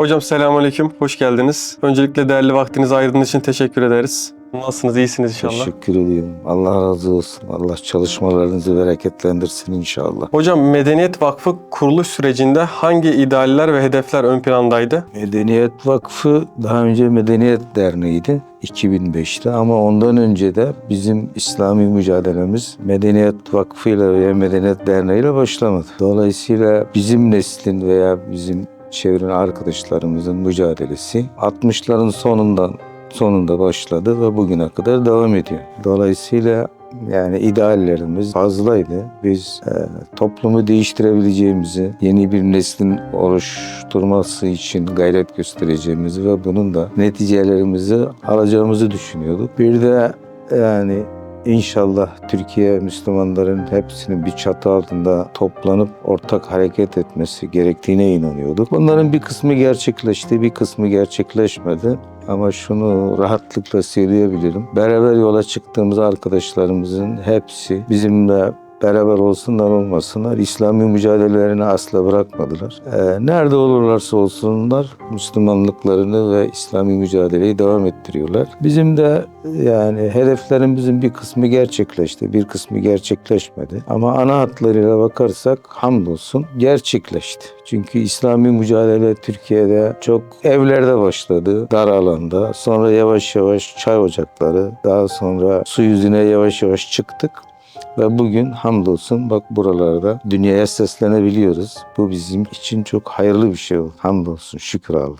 Hocam selamünaleyküm, hoş geldiniz. Öncelikle değerli vaktinizi ayırdığınız için teşekkür ederiz. Nasılsınız, iyisiniz inşallah. Teşekkür ediyorum. Allah razı olsun. Allah çalışmalarınızı bereketlendirsin inşallah. Hocam Medeniyet Vakfı kuruluş sürecinde hangi idealler ve hedefler ön plandaydı? Medeniyet Vakfı daha önce Medeniyet Derneği'ydi 2005'te ama ondan önce de bizim İslami mücadelemiz Medeniyet Vakfı ile veya Medeniyet Derneği ile başlamadı. Dolayısıyla bizim neslin veya bizim çevren arkadaşlarımızın mücadelesi 60'ların sonundan sonunda başladı ve bugüne kadar devam ediyor. Dolayısıyla yani ideallerimiz fazlaydı. Biz e, toplumu değiştirebileceğimizi, yeni bir neslin oluşturması için gayret göstereceğimizi ve bunun da neticelerimizi alacağımızı düşünüyorduk. Bir de yani İnşallah Türkiye Müslümanların hepsinin bir çatı altında toplanıp ortak hareket etmesi gerektiğine inanıyorduk. Bunların bir kısmı gerçekleşti, bir kısmı gerçekleşmedi. Ama şunu rahatlıkla söyleyebilirim. Beraber yola çıktığımız arkadaşlarımızın hepsi bizimle beraber olsunlar olmasınlar İslami mücadelelerini asla bırakmadılar. Ee, nerede olurlarsa olsunlar Müslümanlıklarını ve İslami mücadeleyi devam ettiriyorlar. Bizim de yani hedeflerimizin bir kısmı gerçekleşti, bir kısmı gerçekleşmedi. Ama ana hatlarıyla bakarsak hamdolsun gerçekleşti. Çünkü İslami mücadele Türkiye'de çok evlerde başladı, dar alanda. Sonra yavaş yavaş çay ocakları, daha sonra su yüzüne yavaş yavaş çıktık. Ve bugün hamdolsun bak buralarda dünyaya seslenebiliyoruz. Bu bizim için çok hayırlı bir şey oldu. Hamdolsun şükür Allah.